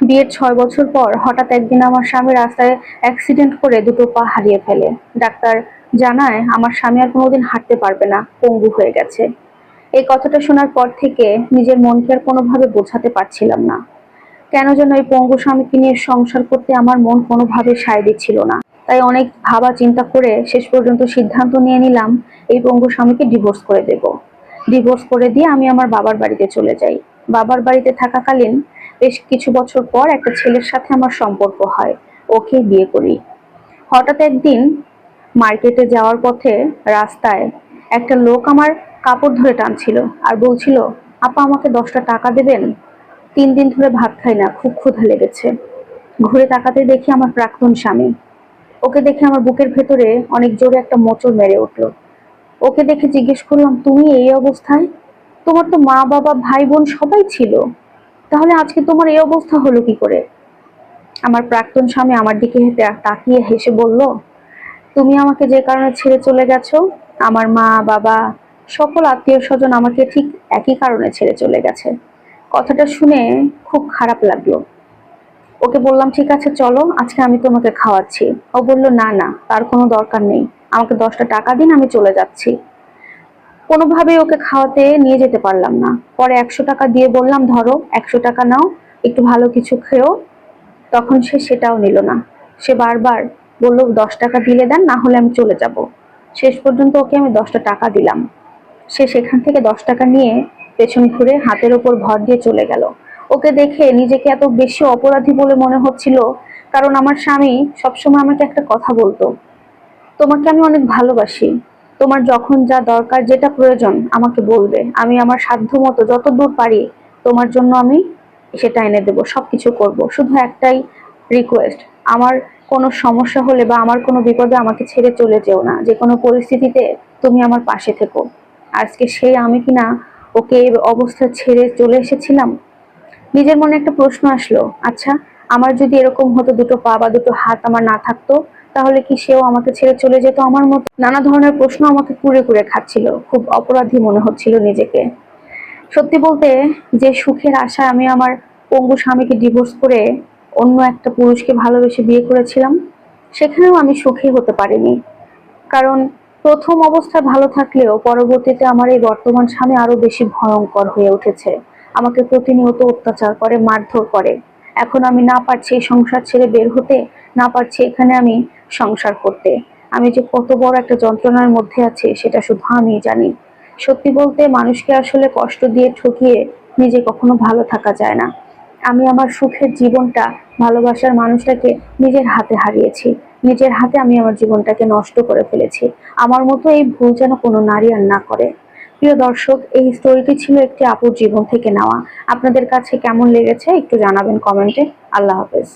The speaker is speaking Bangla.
বিয়ের ছয় বছর পর হঠাৎ একদিন আমার স্বামী রাস্তায় অ্যাক্সিডেন্ট করে দুটো পা হারিয়ে ফেলে। ডাক্তার জানায়, আমার স্বামী আর কোনোদিন হাঁটতে পারবে না, পঙ্গু হয়ে গেছে। এই কথাটা শোনার পর থেকে নিজের মনকে আর কোনোভাবে বোঝাতে পারছিলাম না। কেন যেন এই পঙ্গু স্বামীকে নিয়ে সংসার করতে আমার মন কোনোভাবে সায় দিচ্ছিল না। তাই অনেক ভাবা চিন্তা করে শেষ পর্যন্ত সিদ্ধান্ত নিয়ে নিলাম, এই পঙ্গু স্বামীকে ডিভোর্স করে দেব। ডিভোর্স করে দিয়ে আমি আমার বাবার বাড়িতে চলে যাই। বাবার বাড়িতে থাকাকালীন বেশ কিছু বছর পর একটা ছেলের সাথে আমার সম্পর্ক হয়, ওকে বিয়ে করি। হঠাৎ একদিন মার্কেটে যাওয়ার পথে রাস্তায় একটা লোক আমার কাপড় ধরে টানছিল আর বলছিল, আপা, আমাকে দশটা টাকা দেবেন? তিন দিন ধরে ভাত খাই না, খুব ক্ষুধা লেগেছে। ঘুরে তাকাতে দেখি আমার প্রাক্তন স্বামী। ওকে দেখে আমার বুকের ভেতরে অনেক জোরে একটা মোচড় মেরে উঠল। ওকে দেখে জিজ্ঞেস করলাম, তুমি এই অবস্থায়? তোমার তো মা, বাবা, ভাই, বোন সবাই ছিল। তাহলে আজকে তোমার এই অবস্থা হলো কি করে? আমার প্রাক্তন স্বামী আমার দিকে তাকিয়ে হেসে বলল, তুমি আমাকে যে কারণে ছেড়ে চলে গেছো, আমার মা, বাবা, সকল আত্মীয় স্বজন আমাকে ঠিক একই কারণে ছেড়ে চলে গেছে। কথাটা শুনে খুব খারাপ লাগল। ওকে বললাম, ঠিক আছে, চলো, আজকে আমি তোমাকে খাওয়াচ্ছি। ও বলল, না না, তার কোনো দরকার নেই। আমাকে দশটা টাকা দিন, আমি চলে যাচ্ছি। কোনোভাবেই ওকে খাওয়াতে নিয়ে যেতে পারলাম না। পরে একশো টাকা দিয়ে বললাম, ধরো, একশো টাকা নাও, একটু ভালো কিছু খেও। তখন সে সেটাও নিল না। সে বারবার বলল, দশ টাকা দিলে দেন, না হলে আমি চলে যাব। শেষ পর্যন্ত ওকে আমি দশটা টাকা দিলাম। সে সেখান থেকে দশ টাকা নিয়ে পেছন ঘুরে হাতের ওপর ভর দিয়ে চলে গেল। ওকে দেখে নিজেকে এত বেশি অপরাধী বলে মনে হচ্ছিল, কারণ আমার স্বামী সবসময় আমাকে একটা কথা বলতো, তোমাকে আমি অনেক ভালোবাসি তোমার যখন যা দরকার, যেটা প্রয়োজন, আমাকে বলবে। আমি আমার সাধ্য মতো যত দূর পারি, তোমার জন্য আমি সেটা এনে দেবো সব কিছু করব। শুধু একটাই রিকোয়েস্ট আমার কোনো সমস্যা হলে বা আমার কোনো বিপদে আমাকে ছেড়ে চলে যেও না। যে কোনো পরিস্থিতিতে তুমি আমার পাশে থেকো। আজকে সেই আমি কিনা ওকে এই অবস্থা ছেড়ে চলে এসেছিলাম? নিজের মনে একটা প্রশ্ন আসলো আচ্ছা আমার যদি এরকম হতো দুটো পা বা দুটো হাত আমার না থাকতো তাহলে কি সেও আমাকে ছেড়ে চলে যেত আমার মতো? নানা ধরনের প্রশ্ন আমাকে কুড়ে কুড়ে খাচ্ছিল। খুব অপরাধী মনে হচ্ছিল নিজেকে। সত্যি বলতে, যে সুখের আশা আমি আমার পঙ্গু স্বামীকে ডিভোর্স করে অন্য একটা পুরুষকে ভালোবেসে বিয়ে করেছিলাম, সেখানেও আমি সুখী হতে পারিনি। কারণ প্রথম অবস্থায় ভালো থাকলেও পরবর্তীতে আমার এই বর্তমান স্বামী আরও বেশি ভয়ঙ্কর হয়ে উঠেছে। আমাকে প্রতিনিয়ত অত্যাচার করে, মারধর করে। এখন আমি না পারছি এই সংসার ছেড়ে বের হতে, না পারছি এখানে আমি সংসার করতে। আমি যে কত বড় একটা যন্ত্রণার মধ্যে আছি, সেটা শুধু আমিই জানি। সত্যি বলতে মানুষকে আসলে কষ্ট দিয়ে ঠকিয়ে নিজে কখনো ভালো থাকা যায় না। আমি আমার সুখের জীবনটা ভালোবাসার মানুষটাকে নিজের হাতে হারিয়েছি। নিজের হাতে আমি আমার জীবনটাকে নষ্ট করে ফেলেছি। আমার মতো এই ভুল যেন কোনো নারী আর না করে। প্রিয় দর্শক, এই স্টোরিটি ছিল একটি আপুর জীবন থেকে নেওয়া। আপনাদের কাছে কেমন লেগেছে একটু জানাবেন কমেন্টে। আল্লাহ হাফেজ।